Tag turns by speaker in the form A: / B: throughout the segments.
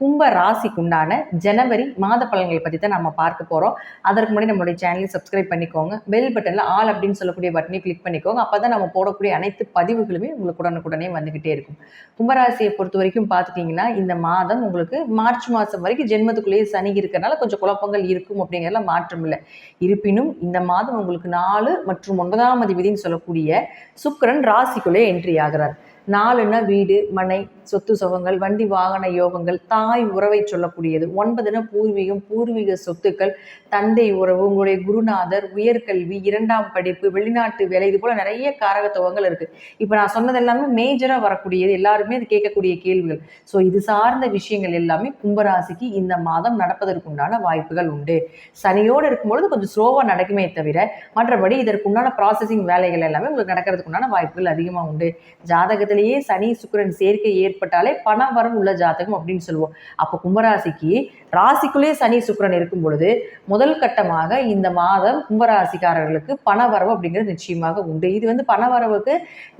A: கும்ப ராசிக்குண்டான ஜனவரி மாத பலன்களை பற்றி தான் நம்ம பார்க்க போகிறோம் அதற்கு முன்னாடி நம்மளுடைய சேனலை சப்ஸ்கிரைப் பண்ணிக்கோங்க. பெல் பட்டனில் ஆல் அப்படின்னு சொல்லக்கூடிய பட்டனை கிளிக் பண்ணிக்கோங்க. அப்போ தான் நம்ம போடக்கூடிய அனைத்து பதிவுகளுமே உங்களுக்கு உடனுக்குடனே வந்துக்கிட்டே இருக்கும். கும்பராசியை பொறுத்த வரைக்கும் பார்த்துட்டிங்கன்னா இந்த மாதம் உங்களுக்கு மார்ச் மாதம் வரைக்கும் ஜென்மத்துக்குள்ளேயே சனி இருக்கிறனால கொஞ்சம் குழப்பங்கள் இருக்கும் அப்படிங்கிறதுல மாற்றம் இல்லை. இருப்பினும் இந்த மாதம் உங்களுக்கு நாலு மற்றும் ஒன்பதாம் அதிபதினு சொல்லக்கூடிய சுக்கிரன் ராசிக்குள்ளே என்ட்ரி ஆகிறார். நாலுன்னா வீடு மனை சொத்து சுகங்கள் வண்டி வாகன யோகங்கள் தாய் உறவை சொல்லக்கூடியது. ஒன்பதுனா பூர்வீகம் பூர்வீக சொத்துக்கள் தந்தை உறவு உங்களுடைய குருநாதர் உயர்கல்வி இரண்டாம் படிப்பு வெளிநாட்டு வேலை இது போல நிறைய காரகத்துவங்கள் இருக்கு. இப்போ நான் சொன்னது எல்லாமே மேஜராக வரக்கூடியது. எல்லாருமே அது கேட்கக்கூடிய கேள்விகள். ஸோ இது சார்ந்த விஷயங்கள் எல்லாமே கும்பராசிக்கு இந்த மாதம் நடப்பதற்குண்டான வாய்ப்புகள் உண்டு. சனியோடு இருக்கும்பொழுது கொஞ்சம் ஸ்லோவாக நடக்குமே தவிர மற்றபடி இதற்குண்டான ப்ராசஸிங் வேலைகள் எல்லாமே உங்களுக்கு நடக்கிறதுக்குண்டான வாய்ப்புகள் அதிகமாக உண்டு. ஜாதகத்தில் ஜாதகத்திலேயே சனி சுக்கிரன் சேர்க்கை ஏற்பட்டாலே பணம் வரம் உள்ள ஜாதகம் அப்படின்னு சொல்லுவோம். அப்போ கும்பராசிக்கு ராசிக்குள்ளேயே சனி சுக்கிரன் இருக்கும் பொழுது முதல் கட்டமாக இந்த மாதம் கும்பராசிக்காரர்களுக்கு பணவரவு அப்படிங்கிறது நிச்சயமாக உண்டு. இது வந்து பணவரவுக்கு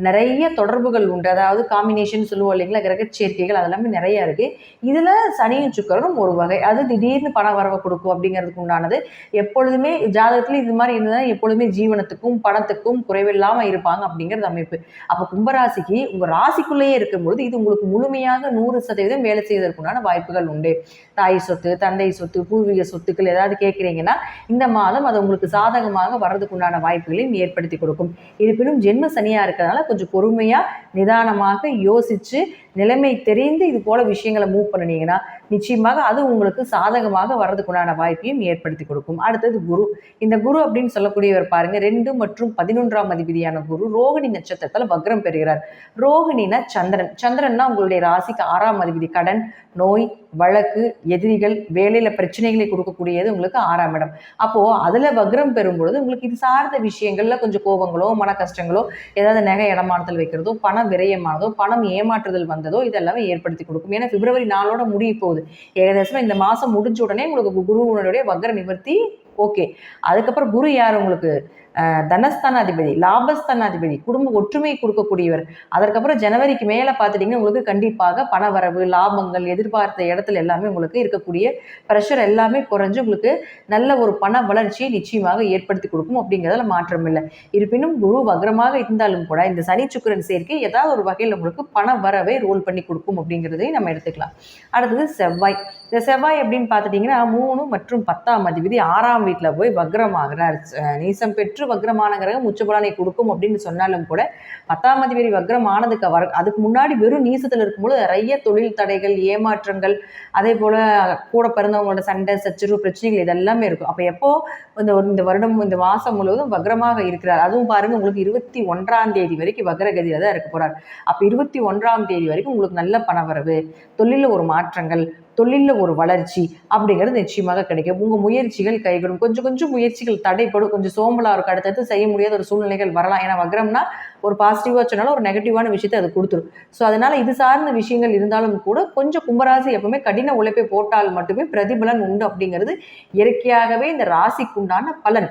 A: நிறைய தொடர்புகள் உண்டு. அதாவது காம்பினேஷன் சொல்லுவோம் இல்லைங்களா? கிரக சேர்க்கைகள் அதெல்லாமே நிறைய இருக்கு. இதுல சனியும் சுக்கிரனும் ஒரு வகை. அது திடீர்னு பணவரவை கொடுக்கும் அப்படிங்கிறதுக்கு உண்டானது. எப்பொழுதுமே ஜாதகத்துல இது மாதிரி இருந்தால் எப்பொழுதுமே ஜீவனத்துக்கும் பணத்துக்கும் குறைவில்லாம இருப்பாங்க அப்படிங்கிறது அமைப்பு. அப்போ கும்பராசிக்கு உங்க ராசிக்குள்ளேயே இருக்கும்பொழுது இது உங்களுக்கு முழுமையாக நூறு சதவீதம் வேலை செய்வதற்குண்டான வாய்ப்புகள் உண்டு. தாய் சொத்து தந்தை சொத்து பூர்வீக சொத்துக்கள் ஏதாவது கேட்குறீங்கன்னா இந்த மாதம் அது உங்களுக்கு சாதகமாக வர்றதுக்குண்டான வாய்ப்புகளையும் ஏற்படுத்தி கொடுக்கும். இருப்பினும் ஜென்ம சனியாக இருக்கிறதுனால கொஞ்சம் பொறுமையாக நிதானமாக யோசிச்சு நிலைமை தெரிந்து இது போல விஷயங்களை மூவ் பண்ணினீங்கன்னா நிச்சயமாக அது உங்களுக்கு சாதகமாக வர்றதுக்குண்டான வாய்ப்பையும் ஏற்படுத்தி கொடுக்கும். அடுத்தது குரு. இந்த குரு அப்படின்னு சொல்லக்கூடியவர் பாருங்க ரெண்டு மற்றும் பதினொன்றாம் அதிபதியான குரு ரோகிணி நட்சத்திரத்தில் வக்ரம் பெறுகிறார். ரோகிணினா சந்திரன். சந்திரன்னா உங்களுடைய ராசிக்கு ஆறாம் அதிபதி. கடன் நோய் வழக்கு எதிரிகள் வேலையில பிரச்சனைகளை கொடுக்கக்கூடியது உங்களுக்கு ஆறாம் இடம். அப்போ அதுல வக்ரம் பெறும் பொழுது உங்களுக்கு இது சார்ந்த விஷயங்கள்ல கொஞ்சம் கோபங்களோ மன கஷ்டங்களோ ஏதாவது நகை இடமானத்தில் வைக்கிறதோ பணம் விரயமானதோ பணம் ஏமாற்றுதல் வந்ததோ இதெல்லாமே ஏற்படுத்தி கொடுக்கும். ஏன்னா பிப்ரவரி நாளோட முடிய போகுது. ஏகദേശம் இந்த மாசம் முடிஞ்ச உடனே உங்களுக்கு குருவனுடைய வக்ர நிவர்த்தி ஓகே. அதுக்கப்புறம் குரு யார் உங்களுக்கு? தனஸ்தானாதிபதி லாபஸ்தானாதிபதி குடும்ப ஒற்றுமை கொடுக்கக்கூடியவர். அதற்கப்புறம் ஜனவரிக்கு மேலே பார்த்துட்டிங்கன்னா உங்களுக்கு கண்டிப்பாக பணவரவு லாபங்கள் எதிர்பார்த்த இடத்துல எல்லாமே உங்களுக்கு இருக்கக்கூடிய ப்ரெஷர் எல்லாமே குறைஞ்சு உங்களுக்கு நல்ல ஒரு பண வளர்ச்சியை நிச்சயமாக ஏற்படுத்தி கொடுக்கும் அப்படிங்கிறதுல மாற்றம் இல்லை. இருப்பினும் குரு வக்ரமாக இருந்தாலும் கூட இந்த சனி சுக்கிரன் சேர்க்கை ஏதாவது ஒரு வகையில் உங்களுக்கு பண வரவை ரோல் பண்ணி கொடுக்கும் அப்படிங்கிறதையும் நம்ம எடுத்துக்கலாம். அடுத்தது செவ்வாய். இந்த செவ்வாய் அப்படின்னு பார்த்துட்டிங்கன்னா மூணு மற்றும் பத்தாம் அதிபதி ஆறாம் வீட்டில் போய் வக்ரமாகிறார். நீசம் பெற்று வக்ரமான கிரகம் உச்சபலனை கொடுக்கும் அப்படின்னு சொன்னாலும் கூட பத்தாம் அதிபதி வக்ரம் ஆனதுக்கு வர அதுக்கு முன்னாடி வெறும் நீசத்தில் இருக்கும்போது நிறைய தொழில் தடைகள் ஏமாற்றங்கள் அதே போல் கூட பிறந்தவங்களோட சண்டை சச்சரவு பிரச்சனைகள் இதெல்லாமே இருக்கும். அப்போ எப்போ இந்த ஒரு இந்த வருடம் இந்த மாதம் முழுவதும் வக்ரமாக இருக்கிறார்? அதுவும் பாருங்க உங்களுக்கு இருபத்தி ஒன்றாம் தேதி வரைக்கும் வக்ரகதியில் தான் இருக்க போறார். அப்போ இருபத்தி ஒன்றாம் தேதி வரைக்கும் உங்களுக்கு நல்ல பணவரவு தொழிலில் ஒரு மாற்றங்கள் தொழிலில் ஒரு வளர்ச்சி அப்படிங்கிறது நிச்சயமாக கிடைக்கும். உங்கள் முயற்சிகள் கைகூடும். கொஞ்சம் கொஞ்சம் முயற்சிகள் தடைப்படும். கொஞ்சம் சோம்பலாக இருக்கும். அடுத்தடுத்து செய்ய முடியாத ஒரு சூழ்நிலைகள் வரலாம். ஏன்னா வக்ரம்னா ஒரு பாசிட்டிவாக சொன்னாலும் ஒரு நெகட்டிவான விஷயத்தை அது கொடுத்துரும். ஸோ அதனால் இது சார்ந்த விஷயங்கள் இருந்தாலும் கூட கொஞ்சம் கும்பராசி எப்பவுமே கடின உழைப்பை போட்டால் மட்டுமே பிரதிபலன் உண்டு அப்படிங்கிறது இயற்கையாகவே இந்த ராசிக்குண்டான பலன்.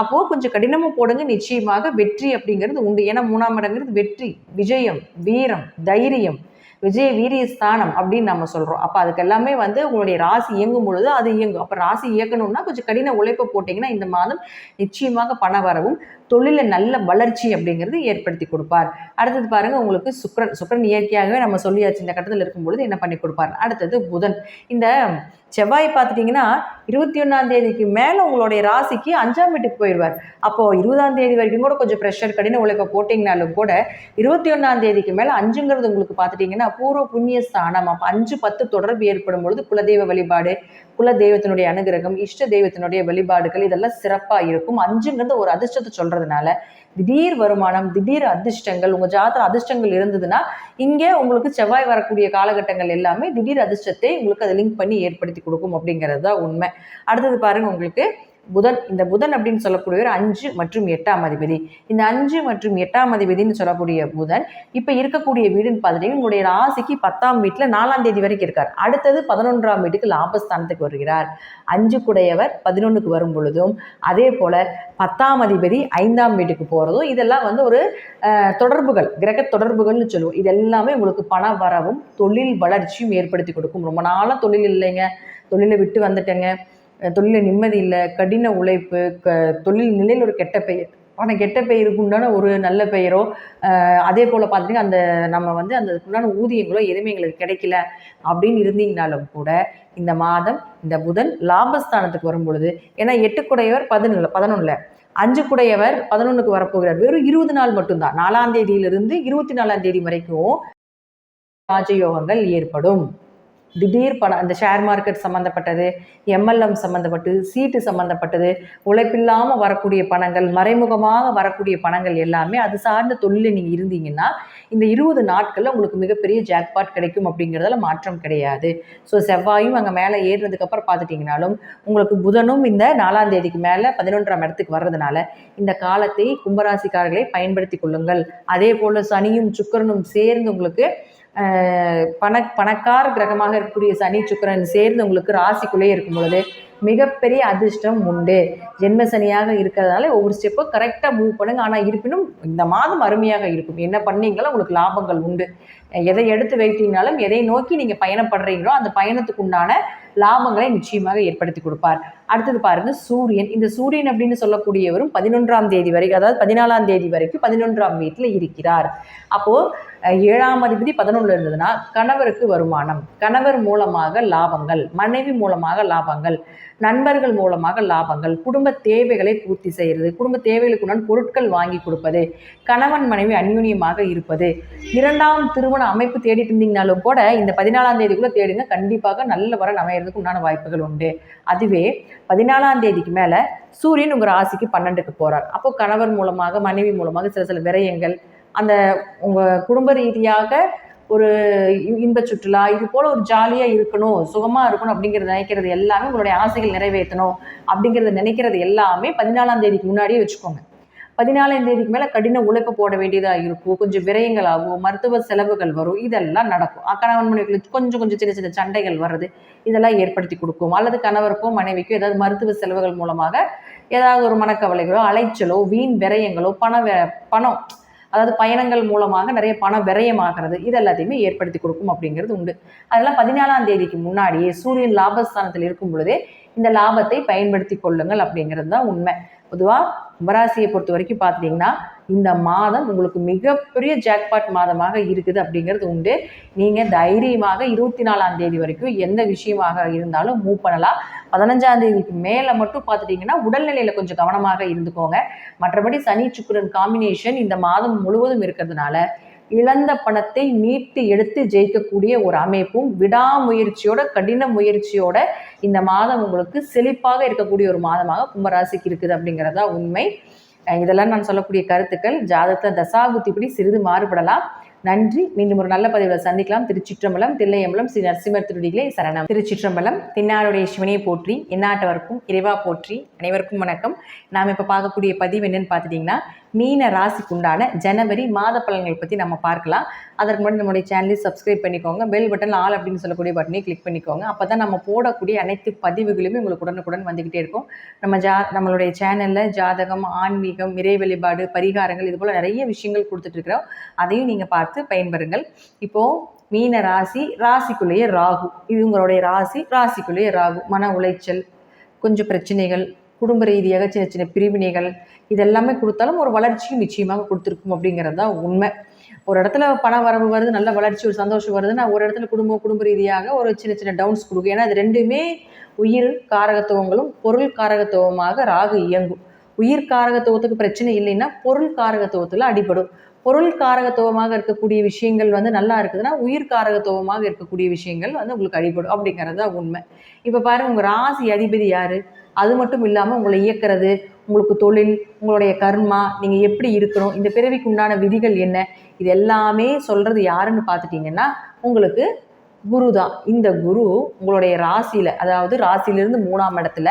A: அப்போது கொஞ்சம் கடினமாக போடுங்க. நிச்சயமாக வெற்றி அப்படிங்கிறது உண்டு. ஏன்னா மூணாம் இடங்கிறது வெற்றி விஜயம் வீரம் தைரியம். விஜய வீரியஸ்தானம் அப்படின்னு நம்ம சொல்கிறோம் அப்போ அதுக்கு எல்லாமே வந்து உங்களுடைய ராசி இயங்கும் பொழுது அது இயங்கும். அப்போ ராசி இயக்கணும்னா கொஞ்சம் கடின உழைப்பு போட்டிங்கன்னா இந்த மாதம் நிச்சயமாக பண வரவும் தொழிலில் நல்ல வளர்ச்சி அப்படிங்கிறது ஏற்படுத்தி கொடுப்பார். அடுத்தது பாருங்க உங்களுக்கு சுக்ரன் சுக்ரன் இயற்கையாகவே நம்ம சொல்லியாச்சு இந்த கட்டத்தில் இருக்கும்பொழுது என்ன பண்ணி கொடுப்பார்? அடுத்தது புதன். இந்த செவ்வாய் பார்த்துட்டிங்கன்னா இருபத்தி ஒன்றாம் தேதிக்கு மேலே உங்களுடைய ராசிக்கு அஞ்சாம் வீட்டுக்கு போயிடுவார். அப்போது இருபதாம் தேதி வரைக்கும் கூட கொஞ்சம் ப்ரெஷர் கடின உழைப்பை போட்டிங்கனாலும் கூட இருபத்தி ஒன்றாம் தேதிக்கு மேலே அஞ்சுங்கிறது உங்களுக்கு பார்த்துட்டிங்கன்னா பூர்வ புண்ணிய ஸ்தானம் அப்போ அஞ்சு பத்து தொடர்பு ஏற்படும் பொழுது குலதெய்வ வழிபாடு குல தெய்வத்தினுடைய அனுகிரகம் இஷ்ட தெய்வத்தினுடைய வழிபாடுகள் இதெல்லாம் சிறப்பாக இருக்கும். அஞ்சுங்கிறது ஒரு அதிர்ஷ்டத்தை பண்ணுறதுனால திடீர் வருமானம் திடீர் அதிர்ஷ்டங்கள் உங்கள் ஜாதகம் அதிர்ஷ்டங்கள் இருந்ததுன்னா இங்கே உங்களுக்கு செவ்வாய் வரக்கூடிய காலகட்டங்கள் எல்லாமே திடீர் அதிர்ஷ்டத்தை உங்களுக்கு அதை லிங்க் பண்ணி ஏற்படுத்தி கொடுக்கும் அப்படிங்கிறது தான் உண்மை. அடுத்தது பாருங்கள் உங்களுக்கு புதன் இந்த புதன் அப்படின்னு சொல்லக்கூடியவர் அஞ்சு மற்றும் எட்டாம் அதிபதி. இந்த அஞ்சு மற்றும் எட்டாம் அதிபதினு சொல்லக்கூடிய புதன் இப்போ இருக்கக்கூடிய வீடுன்னு பார்த்துட்டீங்கன்னா உங்களுடைய ராசிக்கு பத்தாம் வீட்டில் நாலாம் தேதி வரைக்கும் இருக்கார். அடுத்தது பதினொன்றாம் வீட்டுக்கு லாபஸ்தானத்துக்கு வருகிறார். அஞ்சு குடையவர் பதினொன்றுக்கு வரும் பொழுதும் அதே போல் பத்தாம் அதிபதி ஐந்தாம் வீட்டுக்கு போகிறதும் இதெல்லாம் வந்து ஒரு தொடர்புகள் கிரக தொடர்புகள்னு சொல்லுவோம். இது எல்லாமே உங்களுக்கு பண வரவும் தொழில் வளர்ச்சியும் ஏற்படுத்தி கொடுக்கும். ரொம்ப நாளாக தொழில் இல்லைங்க. தொழிலை விட்டு வந்துட்டேங்க. தொழிலில் நிம்மதி இல்லை கடின உழைப்பு க தொழில் நிலையில் ஒரு கெட்ட பெயர். ஆனால் கெட்ட பெயருக்கு உண்டான ஒரு நல்ல பெயரோ அதே போல் பார்த்தீங்கன்னா அந்த நம்ம வந்து அந்த உண்டான ஊதியங்களோ எதுவுமே எங்களுக்கு கிடைக்கல அப்படின்னு இருந்தீங்கனாலும் கூட இந்த மாதம் இந்த புதன் லாபஸ்தானத்துக்கு வரும் பொழுது ஏன்னா எட்டு குடையவர் பதினொன்று பதினொன்றில் அஞ்சு குடையவர் பதினொன்றுக்கு வரப்போகிறார். வெறும் இருபது நாள் மட்டும்தான். நாலாம் தேதியிலிருந்து இருபத்தி நாலாம் தேதி வரைக்கும் ராஜயோகங்கள் ஏற்படும். திடீர் பணம் அந்த ஷேர் மார்க்கெட் சம்மந்தப்பட்டது எம்எல்எம் சம்மந்தப்பட்டு சீட்டு சம்மந்தப்பட்டது உழைப்பில்லாமல் வரக்கூடிய பணங்கள் மறைமுகமாக வரக்கூடிய பணங்கள் எல்லாமே அது சார்ந்த தொழிலில் நீங்கள் இருந்தீங்கன்னா இந்த இருபது நாட்களில் உங்களுக்கு மிகப்பெரிய ஜாக்பாட் கிடைக்கும் அப்படிங்கிறதுல மாற்றம் கிடையாது. ஸோ செவ்வாயும் அங்கே மேலே ஏறினதுக்கப்புறம் பார்த்துட்டிங்கனாலும் உங்களுக்கு புதனும் இந்த நாலாம் தேதிக்கு மேலே பதினொன்றாம் இடத்துக்கு வர்றதுனால இந்த காலத்தை கும்பராசிக்காரர்களை பயன்படுத்தி கொள்ளுங்கள். அதே போல் சனியும் சுக்கிரனும் சேர்ந்து உங்களுக்கு பண பணக்கார கிரகமாக இருக்கக்கூடிய சனி சுக்கரன் சேர்ந்து உங்களுக்கு ராசிக்குள்ளே இருக்கும் பொழுது மிகப்பெரிய அதிர்ஷ்டம் உண்டு. ஜென்ம சனியாக இருக்கிறதுனால ஒவ்வொரு ஸ்டெப்பும் கரெக்டாக மூவ் பண்ணுங்க. ஆனால் இருப்பினும் இந்த மாதம் அருமையாக இருக்கும். என்ன பண்ணீங்களோ உங்களுக்கு லாபங்கள் உண்டு. எதை எடுத்து வைத்தீங்கனாலும் எதை நோக்கி நீங்கள் பயணப்படுறீங்களோ அந்த பயணத்துக்கு உண்டான லாபங்களை நிச்சயமாக ஏற்படுத்தி கொடுப்பார். அடுத்தது பாருங்க சூரியன். இந்த சூரியன் அப்படின்னு சொல்லக்கூடியவரும் பதினொன்றாம் தேதி வரைக்கும் அதாவது பதினாலாம் தேதி வரைக்கும் பதினொன்றாம் வீட்டில் இருக்கிறார். அப்போது ஏழாம் அதிபதி பதினொன்று இருந்ததுன்னா கணவருக்கு வருமானம். கணவர் மூலமாக லாபங்கள் மனைவி மூலமாக லாபங்கள் நண்பர்கள் மூலமாக லாபங்கள் குடும்ப தேவைகளை பூர்த்தி செய்கிறது குடும்ப தேவைகளுக்கு உண்டான பொருட்கள் வாங்கி கொடுப்பது கணவன் மனைவி அந்யூன்யமாக இருப்பது. இரண்டாம் திருமண அமைப்பு தேடிட்டு இருந்தீங்கனாலும் கூட இந்த பதினாலாம் தேதிக்குள்ளே தேடுங்க. கண்டிப்பாக நல்ல வரன் அமையிறதுக்கு உண்டான வாய்ப்புகள் உண்டு. அதுவே பதினாலாம் தேதிக்கு மேலே சூரியன் உங்கள் ராசிக்கு பன்னெண்டுக்கு போகிறார் அப்போ கணவர் மூலமாக மனைவி மூலமாக சில சில விரயங்கள் அந்த உங்கள் குடும்ப ரீதியாக ஒரு இன்ப இன்பச் சுற்றுலா இது போல் ஒரு ஜாலியாக இருக்கணும் சுகமாக இருக்கணும் அப்படிங்கிறத நினைக்கிறது எல்லாமே உங்களுடைய ஆசைகள் நிறைவேற்றணும் அப்படிங்கிறத நினைக்கிறது எல்லாமே பதினாலாம் தேதிக்கு முன்னாடியே வச்சுக்கோங்க. பதினாலாம் தேதிக்கு மேலே கடின உழைப்பு போட வேண்டியதாக இருக்கும். கொஞ்சம் விரயங்கள் ஆகும் மருத்துவ செலவுகள் வரும். இதெல்லாம் நடக்கும். கணவன் மனைவிகளுக்கு கொஞ்சம் கொஞ்சம் சின்ன சின்ன சண்டைகள் வர்றது இதெல்லாம் ஏற்படுத்தி கொடுக்கும். அல்லது கணவருக்கோ மனைவிக்கும் ஏதாவது மருத்துவ செலவுகள் மூலமாக ஏதாவது ஒரு மனக்கவலைகளோ அலைச்சலோ வீண் விரயங்களோ பண பணம் அதாவது பயணங்கள் மூலமாக நிறைய பணம் விரயமாகிறது. இது எல்லாத்தையுமே ஏற்படுத்தி கொடுக்கும் அப்படிங்கிறது உண்டு. அதெல்லாம் பதினாலாம் தேதிக்கு முன்னாடியே சூரியன் லாபஸ்தானத்தில் இருக்கும் பொழுதே இந்த லாபத்தை பயன்படுத்தி கொள்ளுங்கள் அப்படிங்கிறது தான் உண்மை. பொதுவாக கும்பராசியை பொறுத்த வரைக்கும் பார்த்தீங்கன்னா இந்த மாதம் உங்களுக்கு மிகப்பெரிய ஜாக்பாட் மாதமாக இருக்குது அப்படிங்கிறது உண்டு. நீங்கள் தைரியமாக இருபத்தி நாலாம் தேதி வரைக்கும் எந்த விஷயமாக இருந்தாலும் மூவ் பண்ணலாம். பதினஞ்சாம் தேதிக்கு மேலே மட்டும் பார்த்துட்டிங்கன்னா உடல்நிலையில் கொஞ்சம் கவனமாக இருந்துக்கோங்க. மற்றபடி சனி சுக்கரன் காம்பினேஷன் இந்த மாதம் முழுவதும் இருக்கிறதுனால இழந்த பணத்தை மீட்டு எடுத்து ஜெயிக்கக்கூடிய ஒரு அமைப்பும் விடாமுயற்சியோட கடின முயற்சியோட இந்த மாதம் உங்களுக்கு செழிப்பாக இருக்கக்கூடிய ஒரு மாதமாக கும்பராசிக்கு இருக்குது அப்படிங்கிறதா உண்மை. இதெல்லாம் நான் சொல்லக்கூடிய கருத்துக்கள். ஜாதகத்தை தசாபுத்திப்படி சிறிது மாறுபடலாம். நன்றி. மீண்டும் ஒரு நல்ல பதிவில் சந்திக்கலாம். திருச்சிற்றம்பலம் தில்லையம்பலம் ஸ்ரீ நரசிம்மர் திருடிகளே சரணம். திருச்சிற்றம்பலம் தின்னாருடைய சிவனையை போற்றி எந்நாட்டவருக்கும் இறைவா போற்றி அனைவருக்கும் வணக்கம். நாம் இப்போ பார்க்கக்கூடிய பதிவு என்னன்னு பார்த்துட்டிங்கன்னா மீன ராசிக்கு உண்டான ஜனவரி மாத பலன்களை பற்றி நம்ம பார்க்கலாம். அதற்கு முன்னாடி நம்மளுடைய சேனலையும் சப்ஸ்கிரைப் பண்ணிக்கோங்க. பெல் பட்டன் ஆல் அப்படின்னு சொல்லக்கூடிய பட்டனையும் கிளிக் பண்ணிக்கோங்க. அப்போ தான் நம்ம போடக்கூடிய அனைத்து பதிவுகளுமே உங்களுக்கு உடனுக்குடன் வந்துக்கிட்டே இருக்கும். நம்ம ஜா நம்மளுடைய சேனலில் ஜாதகம் ஆன்மீகம் இறை வழிபாடு பரிகாரங்கள் இது போல் நிறைய விஷயங்கள் கொடுத்துட்ருக்குறோம் அதையும் நீங்கள் பார்த்து பயன்பெறுங்கள். இப்போது மீன ராசி ராசிக்குள்ளேயே ராகு. இது உங்களுடைய ராசி ராசிக்குள்ளேயே ராகு. மன உளைச்சல் கொஞ்சம் பிரச்சனைகள் குடும்ப ரீதியாக சின்ன சின்ன பிரிவினைகள் இதெல்லாமே கொடுத்தாலும் ஒரு வளர்ச்சியும் நிச்சயமாக கொடுத்துருக்கும் அப்படிங்கிறது தான் உண்மை. ஒரு இடத்துல பண வரவு வருது நல்ல வளர்ச்சி ஒரு சந்தோஷம் வருதுன்னா ஒரு இடத்துல குடும்பம் குடும்ப ரீதியாக ஒரு சின்ன சின்ன டவுன்ஸ் கொடுக்கும். ஏன்னா அது ரெண்டுமே உயிர் காரகத்துவங்களும் பொருள் காரகத்துவமாக ராகு இயங்கும். உயிர் காரகத்துவத்துக்கு பிரச்சனை இல்லைன்னா பொருள் காரகத்துவத்தில் அடிபடும். பொருள் காரகத்துவமாக இருக்கக்கூடிய விஷயங்கள் வந்து நல்லா இருக்குதுன்னா உயிர் காரகத்துவமாக இருக்கக்கூடிய விஷயங்கள் வந்து உங்களுக்கு அடிபடும் அப்படிங்கிறது தான் உண்மை. இப்போ பாருங்க உங்கள் ராசி அதிபதி யார்? அது மட்டும் இல்லாமல் உங்களை இயக்கிறது உங்களுக்கு தொழில் உங்களுடைய கர்மா நீங்கள் எப்படி இருக்கணும் இந்த பிறவிக்கு உண்டான விதிகள் என்ன இது எல்லாமே சொல்கிறது யாருன்னு பார்த்துட்டிங்கன்னா உங்களுக்கு குரு தான் இந்த குரு உங்களுடைய ராசியில் அதாவது ராசியிலிருந்து மூணாம் இடத்துல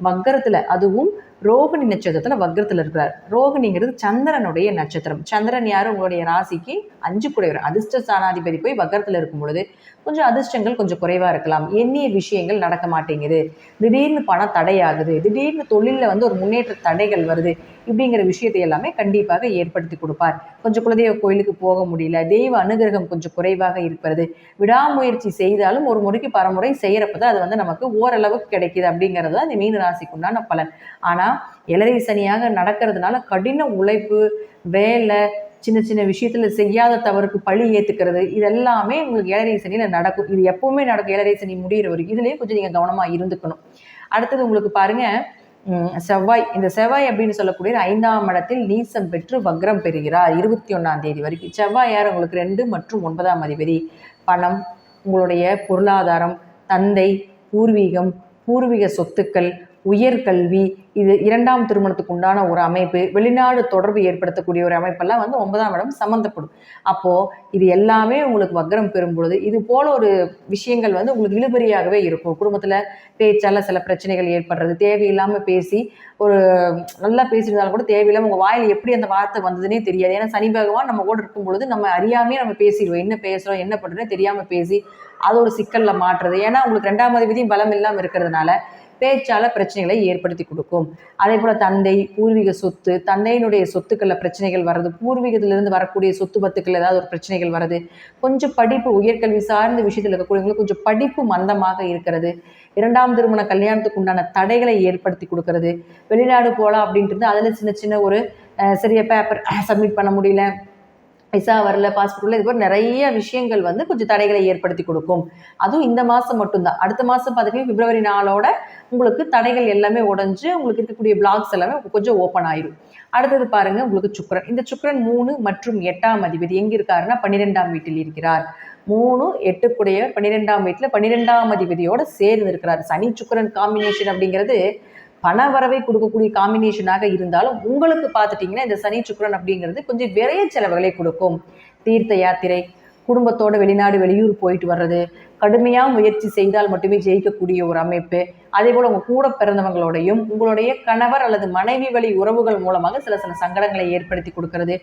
A: மக்கரத்தில் அதுவும் ரோகிணி நட்சத்திரத்தில் வக்கரத்தில் இருக்கிறார். ரோகிணிங்கிறது சந்திரனுடைய நட்சத்திரம். சந்திரன் யார்? உங்களுடைய ராசிக்கு அஞ்சு குறைவர் அதிர்ஷ்ட ஸ்தானாதிபதி போய் வக்கரத்தில் இருக்கும் பொழுது கொஞ்சம் அதிர்ஷ்டங்கள் கொஞ்சம் குறைவாக இருக்கலாம். எண்ணிய விஷயங்கள் நடக்க மாட்டேங்குது. திடீர்னு பணம் தடையாகுது. திடீர்னு தொழிலில் வந்து ஒரு முன்னேற்ற தடைகள் வருது. இப்படிங்கிற விஷயத்தை எல்லாமே கண்டிப்பாக ஏற்படுத்தி கொடுப்பார். கொஞ்சம் குலதெய்வ கோயிலுக்கு போக முடியல. தெய்வ அனுகிரகம் கொஞ்சம் குறைவாக இருக்கிறது. விடாமுயற்சி செய்தாலும் ஒரு முறைக்கு பரமுறை செய்கிறப்ப தான் அது வந்து நமக்கு ஓரளவுக்கு கிடைக்கிது அப்படிங்கிறது தான் இந்த மீன ராசிக்கு உண்டான பலன். ஆனால் எலரை சனியாக நடக்கிறதுனால கடின உழைப்பு வேலை சின்ன சின்ன விஷயத்தில் செய்யாத தவறுக்கு பழி ஏற்றுக்கிறது இதெல்லாமே உங்களுக்கு ஏழரை சனியில் நடக்கும். இது எப்பவுமே நடக்கும். ஏழரை சனி முடிகிற வரைக்கும். இதுலேயே கொஞ்சம் நீங்கள் கவனமாக இருந்துக்கணும். அடுத்தது உங்களுக்கு பாருங்கள் செவ்வாய். இந்த செவ்வாய் அப்படின்னு சொல்லக்கூடிய ஐந்தாம் இடத்தில் நீசம் பெற்று வக்ரம் பெறுகிறார். இருபத்தி ஒன்றாம் தேதி வரைக்கும். செவ்வாய் யார் உங்களுக்கு ரெண்டு மற்றும் ஒன்பதாம் அதிபதி. பணம் உங்களுடைய பொருளாதாரம் தந்தை பூர்வீகம் பூர்வீக சொத்துக்கள் உயர்கல்வி இது இரண்டாம் திருமணத்துக்கு உண்டான ஒரு அமைப்பு வெளிநாடு தொடர்பு ஏற்படுத்தக்கூடிய ஒரு அமைப்பெல்லாம் வந்து ஒன்பதாம் இடம் சம்மந்தப்படும். அப்போது இது எல்லாமே உங்களுக்கு வக்ரம் பெறும் பொழுது இது போல ஒரு விஷயங்கள் வந்து உங்களுக்கு இழுபறியாகவே இருக்கும். குடும்பத்தில் பேச்சால் சில பிரச்சனைகள் ஏற்படுறது தேவையில்லாமல் பேசி ஒரு நல்லா பேசியிருந்தாலும் கூட தேவையில்லாமல் உங்கள் வாயில் எப்படி அந்த வார்த்தை வந்ததுன்னே தெரியாது. ஏன்னா சனி பகவான் நம்ம கூட இருக்கும் பொழுது நம்ம அறியாமே நம்ம பேசிடுவோம். என்ன பேசுகிறோம் என்ன பண்ணுறோன்னு தெரியாமல் பேசி அது ஒரு சிக்கலில் மாற்றுறது ஏன்னா உங்களுக்கு ரெண்டாம் அதிபதியும் பலம் இல்லாமல் இருக்கிறதுனால பேச்சால பிரச்சனைகளை ஏற்படுத்தி கொடுக்கும். அதே போல் தந்தை பூர்வீக சொத்து தந்தையினுடைய சொத்துக்களில் பிரச்சனைகள் வர்றது பூர்வீகத்திலிருந்து வரக்கூடிய சொத்து பத்துக்கள் ஏதாவது ஒரு பிரச்சனைகள் வருது கொஞ்சம் படிப்பு உயர்கல்வி சார்ந்த விஷயத்தில் இருக்கக்கூடியவங்களுக்கு கொஞ்சம் படிப்பு மந்தமாக இருக்கிறது. இரண்டாம் திருமண கல்யாணத்துக்கு உண்டான தடைகளை ஏற்படுத்தி கொடுக்கறது. வெளிநாடு போகலாம் அப்படின்றது அதில் சின்ன சின்ன ஒரு சரியா பேப்பர் சப்மிட் பண்ண முடியல. விசா வரல பாஸ்போர்ட் வரல இது போல் நிறைய விஷயங்கள் வந்து கொஞ்சம் தடைகளை ஏற்படுத்தி கொடுக்கும். அதுவும் இந்த மாதம் மட்டும்தான். அடுத்த மாதம் பார்த்தீங்கன்னா பிப்ரவரி நாளோட உங்களுக்கு தடைகள் எல்லாமே உடஞ்சு உங்களுக்கு இருக்கக்கூடிய பிளாக்ஸ் எல்லாமே கொஞ்சம் ஓப்பன் ஆயிரும். அடுத்தது பாருங்க உங்களுக்கு சுக்கரன். இந்த சுக்கரன் மூணு மற்றும் எட்டாம் அதிபதி எங்க இருக்காருன்னா பன்னிரெண்டாம் வீட்டில் இருக்கிறார். மூணு எட்டுக்குடையவர் பன்னிரெண்டாம் வீட்டில் பன்னிரெண்டாம் அதிபதியோட சேர்ந்து இருக்கிறார் சனி சுக்கரன் காம்பினேஷன் அப்படிங்கிறது பண வரவை கொடுக்கக்கூடிய காம்பினேஷனாக இருந்தாலும் உங்களுக்கு பார்த்துட்டிங்கன்னா இந்த சனி சுக்கரன் அப்படிங்கிறது கொஞ்சம் விரைய செலவுகளை கொடுக்கும். தீர்த்த யாத்திரை குடும்பத்தோட வெளிநாடு வெளியூர் போயிட்டு வர்றது கடுமையாக முயற்சி செய்தால் மட்டுமே ஜெயிக்கக்கூடிய ஒரு அமைப்பு. அதே போல் உங்கள் கூட பிறந்தவங்களோடையும் உங்களுடைய கணவர் அல்லது மனைவி வழி உறவுகள் மூலமாக சில சில சங்கடங்களை ஏற்படுத்தி கொடுக்கறது.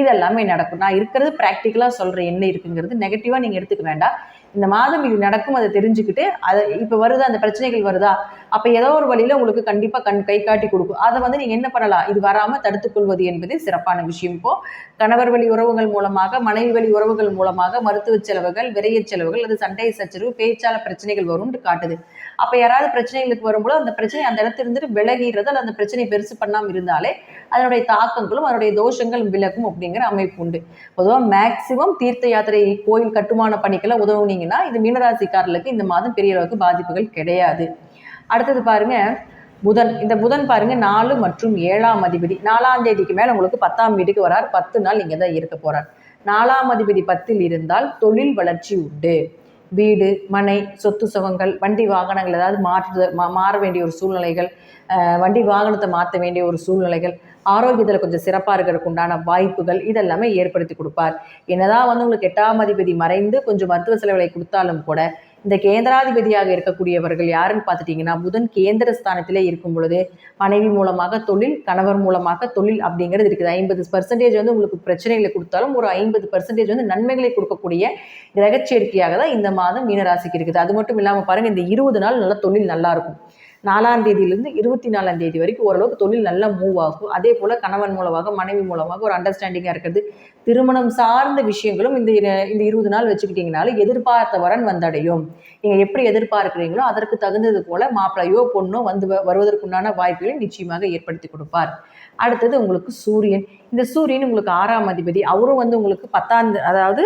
A: இதெல்லாமே நடக்கும். நான் இருக்கிறது ப்ராக்டிக்கலாக சொல்கிறேன் என்ன இருக்குங்கிறது நெகட்டிவாக நீங்கள் எடுத்துக்க வேண்டாம். இந்த மாதம் இது நடக்கும் அதை தெரிஞ்சுக்கிட்டு அதை இப்போ வருதா அந்த பிரச்சனைகள் வருதா? அப்போ ஏதோ ஒரு வழியில் உங்களுக்கு கண்டிப்பாக கண் கை காட்டி கொடுக்கும். அதை வந்து நீங்கள் என்ன பண்ணலாம்? இது வராமல் தடுத்துக்கொள்வது என்பது சிறப்பான விஷயம். இப்போ கணவர் வழி உறவுகள் மூலமாக மனைவி வழி உறவுகள் மூலமாக மருத்துவ செலவுகள் விரைய செலவுகள் அது சண்டை சச்சரவு பேச்சால பிரச்சனைகள் வரும்னு காட்டுது. அப்போ யாராவது பிரச்சனைகளுக்கு வரும்போது அந்த பிரச்சனை அந்த இடத்துல இருந்துட்டு விலகிறது அல்ல அந்த பிரச்சனை பெருசு பண்ணாமல் இருந்தாலே அதனுடைய தாக்கங்களும் அதனுடைய தோஷங்கள் விலகும் அப்படிங்கிற அமைப்பு உண்டு. பொதுவாக மேக்சிமம் தீர்த்த யாத்திரை கோயில் கட்டுமான பணிக்கெல்லாம் உதவுனீங்கன்னா இது மீனராசிக்காரர்களுக்கு இந்த மாதம் பெரிய அளவுக்கு பாதிப்புகள் கிடையாது. அடுத்தது பாருங்க புதன். இந்த புதன் பாருங்க நாலு மற்றும் ஏழாம் அதிபதி. நாலாம் தேதிக்கு மேல உங்களுக்கு பத்தாம் வீட்டுக்கு வரார். பத்து நாள் இங்கே தான் இருக்க போறார். நாலாம் அதிபதி பத்தில் இருந்தால் தொழில் வளர்ச்சி உண்டு. வீடு மனை சொத்து சுகங்கள் வண்டி வாகனங்கள் ஏதாவது மாற்று மாற வேண்டிய ஒரு சூழ்நிலைகள் வண்டி வாகனத்தை மாற்ற வேண்டிய ஒரு சூழ்நிலைகள் ஆரோக்கியத்தில் கொஞ்சம் சிறப்பாக இருக்கிறதுக்கு உண்டான வாய்ப்புகள் இதெல்லாமே ஏற்படுத்தி கொடுப்பார். என்னதான் வந்து உங்களுக்கு எட்டாம் அதிபதி மறைந்து கொஞ்சம் மருத்துவ செலவுகளை கொடுத்தாலும் கூட இந்த கேந்திராதிபதியாக இருக்கக்கூடியவர்கள் யாருன்னு பார்த்துட்டிங்கன்னா புதன் கேந்திர ஸ்தானத்திலே இருக்கும் பொழுது மனைவி மூலமாக தொழில் கணவர் மூலமாக தொழில் அப்படிங்கிறது இருக்குது. ஐம்பது பர்சன்டேஜ் வந்து உங்களுக்கு பிரச்சனைகளை கொடுத்தாலும் ஒரு ஐம்பது பர்சன்டேஜ் வந்து நன்மைகளை கொடுக்கக்கூடிய கிரகச்சேர்க்கையாக தான் இந்த மாதம் மீனராசிக்கு இருக்குது. அது மட்டும் இல்லாமல் பாருங்கள் இந்த இருபது நாள் நல்ல தொழில் நல்லாயிருக்கும் நாலாம் தேதியிலிருந்து இருபத்தி நாலாம் தேதி வரைக்கும் ஓரளவுக்கு தொழில் நல்லா மூவ் ஆகும். அதே போல் கணவன் மூலமாக மனைவி மூலமாக ஒரு அண்டர்ஸ்டாண்டிங்காக இருக்கிறது. திருமணம் சார்ந்த விஷயங்களும் இந்த இந்த இருபது நாள் வச்சுக்கிட்டிங்கனாலும் எதிர்பார்த்த வரன் வந்தடையும். நீங்கள் எப்படி எதிர்பார்க்குறீங்களோ அதற்கு தகுந்தது போல் மாப்பிள்ளையோ பொண்ணோ வந்து வருவதற்குண்டான வாய்ப்புகளை நிச்சயமாக ஏற்படுத்தி கொடுப்பார். அடுத்தது உங்களுக்கு சூரியன். இந்த சூரியன் உங்களுக்கு ஆறாம் அதிபதி. அவரும் வந்து உங்களுக்கு பத்தாம் அதாவது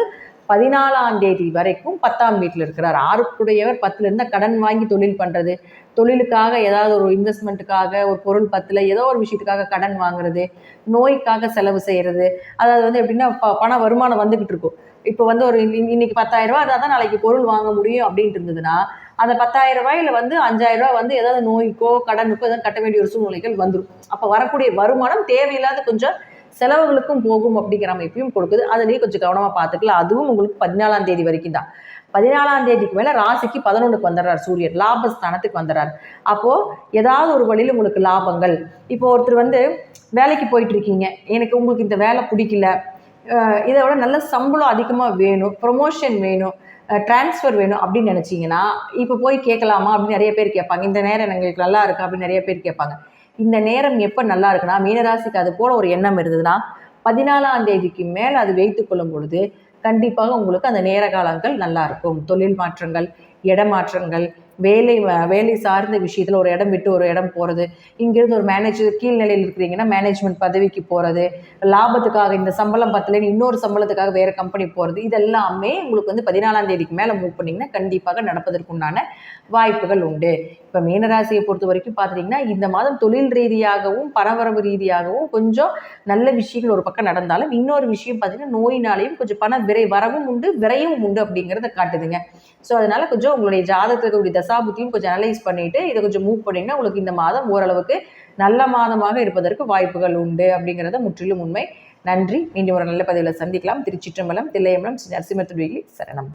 A: பதினாலாம் தேதி வரைக்கும் பத்தாம் வீட்டில் இருக்கிறார். ஆறுக்குடையவர் பத்துல இருந்தால் கடன் வாங்கி தொழில் பண்ணுறது தொழிலுக்காக ஏதாவது ஒரு இன்வெஸ்ட்மெண்ட்டுக்காக ஒரு பொருள் பத்தில் ஏதோ ஒரு விஷயத்துக்காக கடன் வாங்குறது நோய்க்காக செலவு செய்கிறது அதாவது வந்து எப்படின்னா ப பண வருமானம் வந்துக்கிட்டு இருக்கும். இப்போ வந்து ஒரு இன்னைக்கு பத்தாயிரம் ரூபா தான் நாளைக்கு பொருள் வாங்க முடியும் அப்படின்ட்டு இருந்ததுன்னா அந்த பத்தாயிரம் ரூபாயில வந்து அஞ்சாயிரம் ரூபாய் வந்து ஏதாவது நோய்க்கோ கடனுக்கோ ஏதாவது கட்ட வேண்டிய ஒரு சூழ்நிலைகள் வந்துடும் அப்போ வரக்கூடிய வருமானம் தேவையில்லாத கொஞ்சம் செலவுகளுக்கும் போகும் அப்படிங்கிற அமைப்பையும் கொடுக்குது. அதுலேயே கொஞ்சம் கவனமாக பார்த்துக்கலாம். அதுவும் உங்களுக்கு பதினாலாம் தேதி வரைக்கும் தான். பதினாலாம் தேதிக்கு மேலே ராசிக்கு பதினொன்றுக்கு வந்துடுறார் சூரியன். லாபஸ்தானத்துக்கு வந்துடுறார். அப்போது ஏதாவது ஒரு வழியில் உங்களுக்கு லாபங்கள். இப்போ ஒருத்தர் வந்து வேலைக்கு போயிட்டுருக்கீங்க எனக்கு உங்களுக்கு இந்த வேலை பிடிக்கல. இதை விட நல்ல சம்பளம் அதிகமாக வேணும். ப்ரொமோஷன் வேணும். ட்ரான்ஸ்ஃபர் வேணும் அப்படின்னு நினச்சிங்கன்னா இப்போ போய் கேட்கலாமா அப்படின்னு நிறைய பேர் கேட்பாங்க. இந்த நேரம் எங்களுக்கு நல்லா இருக்கு அப்படின்னு நிறைய பேர் கேட்பாங்க. இந்த நேரம் எப்போ நல்லா இருக்குன்னா மீனராசிக்கு அது போல ஒரு எண்ணம் இருந்ததுன்னா பதினாலாம் தேதிக்கு மேல் அது வைத்து கொள்ளும் பொழுது கண்டிப்பாக உங்களுக்கு அந்த நேர காலங்கள் நல்லா இருக்கும். தொழில் மாற்றங்கள் இடமாற்றங்கள் வேலை வேலை சார்ந்த விஷயத்தில் ஒரு இடம் விட்டு ஒரு இடம் போகிறது இங்கேருந்து ஒரு மேனேஜர் கீழ்நிலையில் இருக்கிறீங்கன்னா மேனேஜ்மெண்ட் பதவிக்கு போகிறது லாபத்துக்காக இந்த சம்பளம் பத்தலைன்னு இன்னொரு சம்பளத்துக்காக வேறு கம்பெனி போகிறது இதெல்லாமே உங்களுக்கு வந்து பதினாலாம் தேதிக்கு மேலே மூவ் பண்ணிங்கன்னா கண்டிப்பாக நடப்பதற்குண்டான வாய்ப்புகள் உண்டு. இப்போ மீனராசியை பொறுத்த வரைக்கும் பார்த்துட்டிங்கன்னா இந்த மாதம் தொழில் ரீதியாகவும் பணவரவு ரீதியாகவும் கொஞ்சம் நல்ல விஷயங்கள் ஒரு பக்கம் நடந்தாலும் இன்னொரு விஷயம் பார்த்தீங்கன்னா நோயினாலையும் கொஞ்சம் பண விரை வரவும் உண்டு விரையும் உண்டு அப்படிங்கிறத காட்டுதுங்க. ஸோ அதனால கொஞ்சம் உங்களுடைய ஜாதகத்தில் இருக்கக்கூடிய தசாபுத்தியும் கொஞ்சம் அனலைஸ் பண்ணிட்டு இதை கொஞ்சம் மூவ் பண்ணிங்கன்னா உங்களுக்கு இந்த மாதம் ஓரளவுக்கு நல்ல மாதமாக இருப்பதற்கு வாய்ப்புகள் உண்டு அப்படிங்கிறத முற்றிலும் உண்மை. நன்றி. மீண்டும் ஒரு நல்ல பதிவில் சந்திக்கலாம். திருச்சிற்றம்பலம் தில்லையம்பலம் ஸ்ரீ நரசிம்மத்துடைய சரணம்.